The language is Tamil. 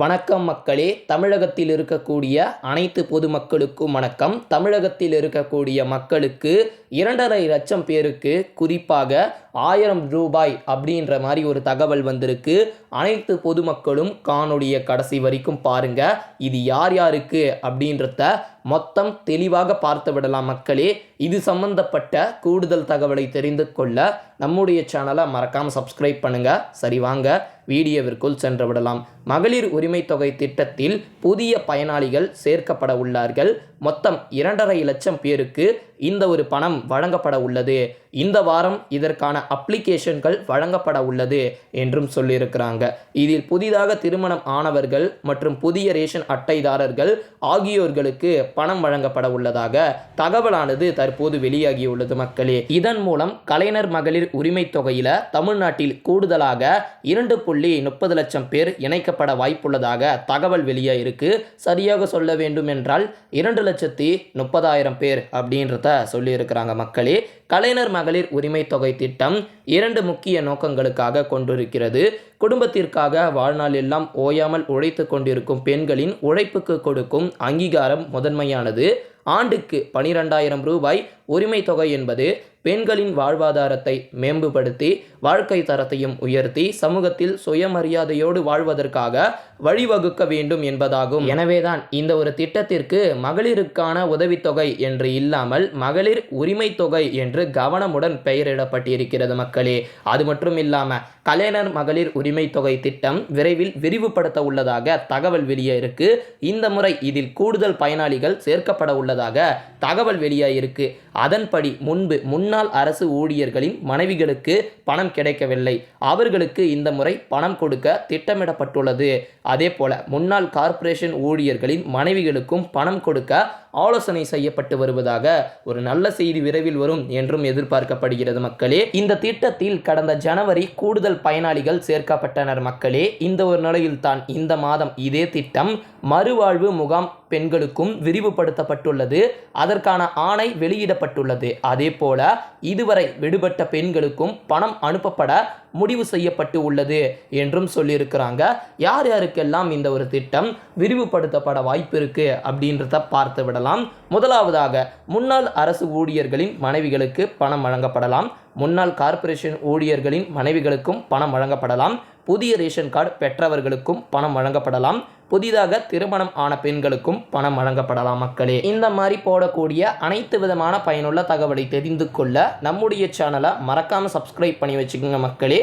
வணக்கம் மக்களே. தமிழகத்தில் இருக்கக்கூடிய அனைத்து பொதுமக்களுக்கும் வணக்கம். தமிழகத்தில் இருக்கக்கூடிய மக்களுக்கு இரண்டரை லட்சம் பேருக்கு குறிப்பாக ஆயிரம் ரூபாய் அப்படின்ற மாதிரி ஒரு தகவல் வந்திருக்கு. அனைத்து பொதுமக்களும் காணொளியை கடைசி வரைக்கும் பாருங்க. இது யார் யாருக்கு அப்படின்றத மொத்தம் தெளிவாக பார்த்து விடலாம் மக்களே. இது சம்பந்தப்பட்ட கூடுதல் தகவலை தெரிந்து கொள்ள நம்முடைய சேனலை மறக்காமல் சப்ஸ்கிரைப் பண்ணுங்க. சரி வாங்க வீடியோவிற்குள் சென்று விடலாம். மகளிர் உரிமை தொகை திட்டத்தில் புதிய பயனாளிகள் சேர்க்கப்பட உள்ளார்கள். மொத்தம் இரண்டரை லட்சம் பேருக்கு இந்த ஒரு பணம் வழங்கப்பட உள்ளது. இந்த வாரம் இதற்கான அப்ளிகேஷன்கள் வழங்கப்பட உள்ளது என்றும் சொல்லியிருக்கிறாங்க. இதில் புதிதாக திருமணம் ஆனவர்கள் மற்றும் புதிய ரேஷன் அட்டைதாரர்கள் ஆகியோர்களுக்கு பணம் வழங்கப்பட உள்ளதாக தகவலானது தற்போது வெளியாகியுள்ளது மக்களே. இதன் மூலம் கலைஞர் மகளிர் உரிமை தொகையில தமிழ்நாட்டில் கூடுதலாக இரண்டு புள்ளி முப்பது லட்சம் பேர் இணைக்கப்பட வாய்ப்புள்ளதாக தகவல் வெளியாக இருக்கு சரியாக சொல்ல வேண்டும் என்றால் இரண்டு லட்சத்தி முப்பதாயிரம் பேர் அப்படின்றத சொல்லியிருக்கிறாங்க மக்களே. கலைஞர் மகளிர் உரிமை தொகை திட்டம் இரண்டு முக்கிய நோக்கங்களுக்காக கொண்டிருக்கிறது. குடும்பத்திற்காக வாழ்நாள் எல்லாம் ஓயாமல் உழைத்து கொண்டிருக்கும் பெண்களின் உழைப்புக்கு கொடுக்கும் அங்கீகாரம் முதன்மையானது. ஆண்டுக்கு பனிரெண்டாயிரம் ரூபாய் உரிமை தொகை என்பது பெண்களின் வாழ்வாதாரத்தை மேம்படுத்தி வாழ்க்கை தரத்தையும் உயர்த்தி சமூகத்தில் சுயமரியாதையோடு வாழ்வதற்காக வழிவகுக்க வேண்டும் என்பதாகும். எனவேதான் இந்த ஒரு திட்டத்திற்கு மகளிருக்கான உதவித்தொகை என்று இல்லாமல் மகளிர் உரிமை தொகை என்று கவனமுடன் பெயரிடப்பட்டிருக்கிறது மக்களே. அது மட்டும் இல்லாமல் கலைஞர் மகளிர் உரிமை தொகை திட்டம் விரைவில் விரிவுபடுத்த உள்ளதாக தகவல் வெளியே இருக்கு. இந்த முறை இதில் கூடுதல் பயனாளிகள் சேர்க்கப்பட உள்ளதாக தகவல் வெளியாயிருக்கு அதன்படி முன்பு முன்னாள் அரசு ஊழியர்களின் மனைவிகளுக்கு பணம் கிடைக்கவில்லை. அவர்களுக்கு இந்த முறை பணம் கொடுக்க திட்டமிடப்பட்டுள்ளது. அதே போல முன்னாள் கார்ப்பரேஷன் ஊழியர்களின் மனைவிகளுக்கும் பணம் கொடுக்க ஆலோசனை செய்யப்பட்டு வருவதாக ஒரு நல்ல செய்தி விரைவில் வரும் என்றும் எதிர்பார்க்கப்படுகிறது மக்களே. இந்த திட்டத்தில் கடந்த ஜனவரி கூடுதல் பயனாளிகள் சேர்க்கப்பட்டனர் மக்களே. இந்த ஒரு நிலையில் தான் இந்த மாதம் இதே திட்டம் மறுவாழ்வு முகாம் பெண்களுக்கும் விரிவுபடுத்தப்பட்டுள்ளது. அதற்கான ஆணை வெளியிடப்பட்டுள்ளது. அதேபோல இதுவரை விடுபட்ட பெண்களுக்கும் பணம் அனுப்பப்பட முடிவு செய்யப்பட்டு உள்ளது என்றும் சொல்லியிருக்கிறாங்க. யார் யாருக்கெல்லாம் இந்த ஒரு திட்டம் விரிவுபடுத்தப்பட வாய்ப்பு இருக்கு அப்படின்றத பார்த்து விடலாம். முதலாவதாக முன்னாள் அரசு ஊழியர்களின் மனைவிகளுக்கு பணம் வழங்கப்படலாம். முன்னாள் கார்ப்பரேஷன் ஊழியர்களின் மனைவிகளுக்கும் பணம் வழங்கப்படலாம். புதிய ரேஷன் கார்டு பெற்றவர்களுக்கும் பணம் வழங்கப்படலாம். புதிதாக திருமணம் ஆன பெண்களுக்கும் பணம் வழங்கப்படலாம் மக்களே. இந்த மாதிரி போடக்கூடிய அனைத்து விதமான பயனுள்ள தகவலை தெரிந்து கொள்ள நம்முடைய சேனலை மறக்காமல் சப்ஸ்கிரைப் பண்ணி வச்சுக்கோங்க மக்களே.